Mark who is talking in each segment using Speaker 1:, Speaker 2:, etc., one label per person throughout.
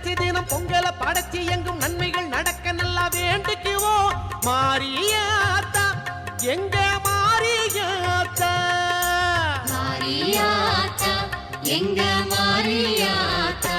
Speaker 1: நினைச்சு தினம் பொங்கலை படைச்சு எங்கும் நன்மைகள் நடக்க நல்லா வேண்டிக்குவோம். மாரியாத்தா எங்க மாரியாத்தா
Speaker 2: மாரியாத்தா எங்க மாரியாத்தா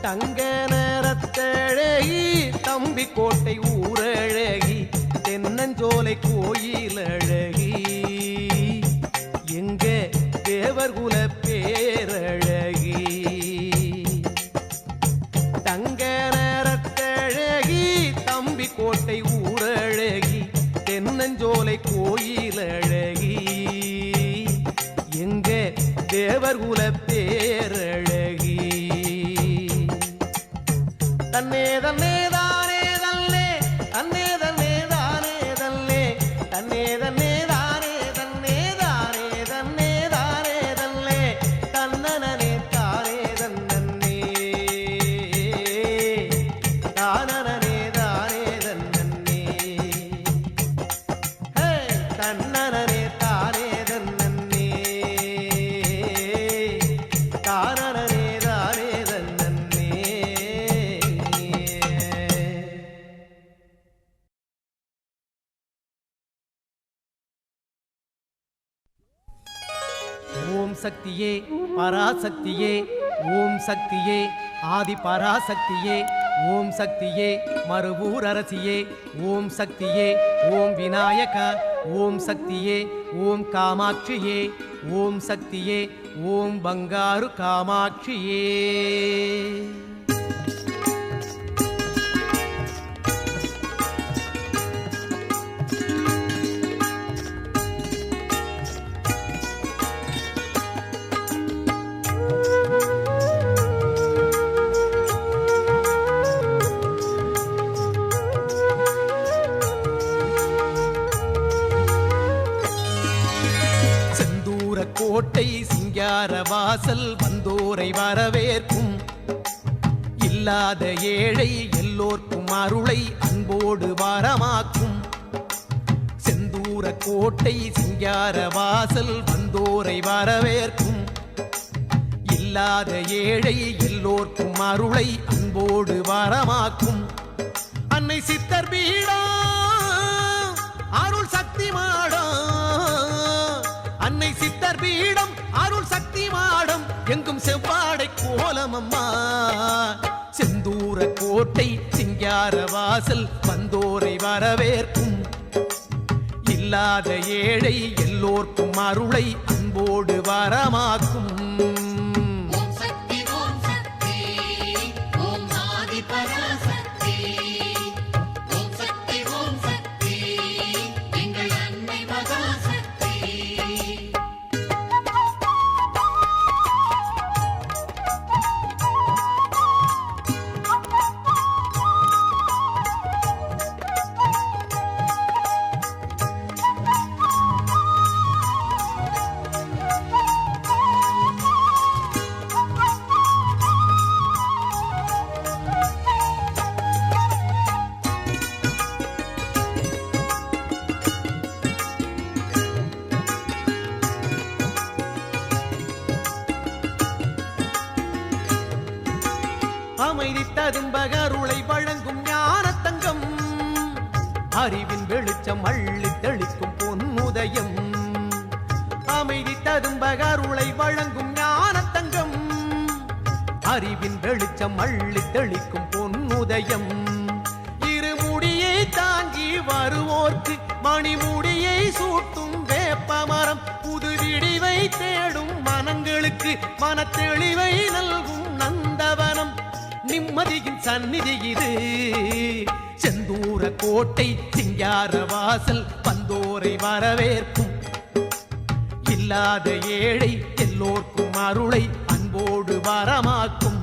Speaker 1: தங்க நிறத்தழகி தம்பி கோட்டை ஊரழகி தென்னஞ்சோலை கோயில் அழகி தேவர்குல பேரழகி தன்னே தன்னே சக்தியே பராசக்தியே ஓம் சக்தியே ஆதி பராசக்தியே ஓம் சக்தியே மறுவூர் அரசியே ஓம் சக்தியே ஓம் விநாயக ஓம் சக்தியே ஓம் காமாட்சியே ஓம் சக்தியே ஓம் பங்காரு காமாட்சியே. அறவாசல் வாசல் வந்தோரை வரவேற்கும். இல்லாத ஏழை எல்லோர்க்கும் அருளை அன்போடு வரமாக்கும். செந்தூர கோட்டை சிங்கார வாசல் வந்தோரை வரவேற்கும். இல்லாத ஏழை எல்லோர்க்கும் அருளை அன்போடு வரமாக்கும். அன்னை சித்தர் பீடா கிராமம்மா செந்தூர கோட்டை சிங்கார வாசல் வந்தோரை வரவேற்கும். இல்லாத ஏழை எல்லோர்க்கும் அருளை அன்போடு வரமாக்கும். அமைதி ததும்பகருளை வழங்கும் ஞான தங்கம் அறிவின் வெளிச்சம் அள்ளி தெளிக்கும் பொன்முதயம் அமைதி ததும்பகருளை வழங்கும் ஞான தங்கம் அறிவின் வெளிச்சம் அள்ளி தெளிக்கும் பொன்முதயம் இருமுடியை தாங்கி வருவோர்க்கு மணிமுடியை சூட்டும் வேப்பமரம். புது விடிவை தேடும் மனங்களுக்கு மனத்தெளிவை நல்கும் நன் நிம்மதியின் சந்நிதி இது. செந்தூர கோட்டை சிங்கார வாசல் வந்தோரை வரவேற்கும். இல்லாத ஏழை எல்லோர்க்கும் அருளை அன்போடு வரமாக்கும்.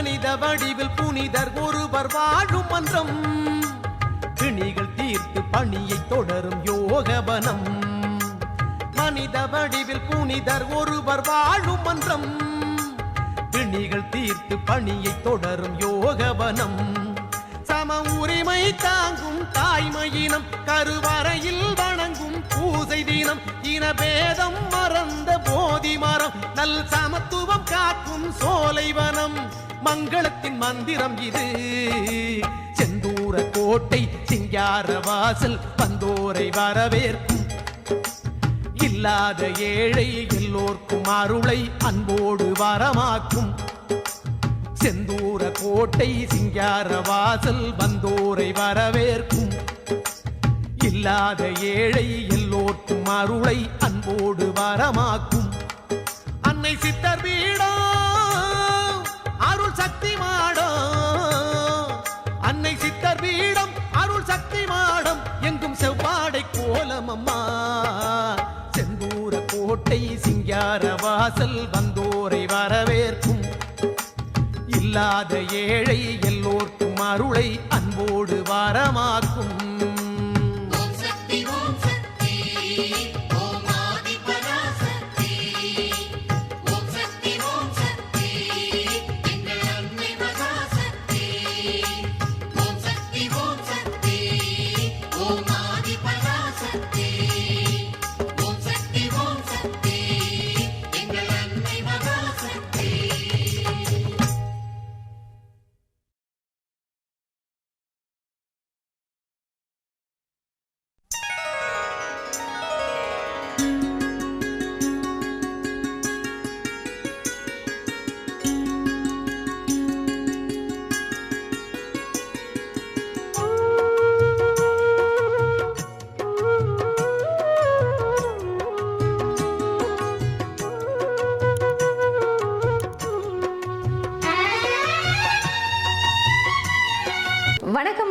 Speaker 2: மனித
Speaker 1: வடிவில் புனிதர் ஒருவர் வாழும் மன்றம். கிணிகள் தீர்த்து பணியை தொடரும் யோகவனம். மனித வடிவில் புனிதர் ஒருவர் வாழும் மன்றம். கிணிகள் தீர்த்து பணியை தொடரும் யோகவனம். சம உரிமை தாங்கும் தாய்மையினம் கருவறையில் வணங்கும் பூசை தினம் இனபேதம் மறந்த போதி மரம் நல் சமத்துவம் காக்கும் சோலைவனம் மங்களத்தின் மந்திரம் இது. செந்தூர கோட்டை சிங்கார வாசல் பந்தோரை வரவேற்கும். இல்லாத ஏழை எல்லோர்க்கும் அருளை அன்போடு வரமாக்கும். செந்தூர கோட்டை சிங்கார வாசல் வந்தோரை வரவேற்கும். இல்லாத ஏழை எல்லோர்க்கும் அருளை அன்போடு வரமாக்கும். அன்னை சித்தர் வீடா சக்தி மாடோ அன்னை சித்தர் வீடம் அருள் சக்தி மாடம். எங்கும் செவ்வாடை கோலம் அம்மா. செந்தூர கோட்டை சிங்கார வாசல் வந்தோரை வரவேற்கும். இல்லாத ஏழை எல்லோர்க்கும் அருளை அன்போடு வரமாக்கும்.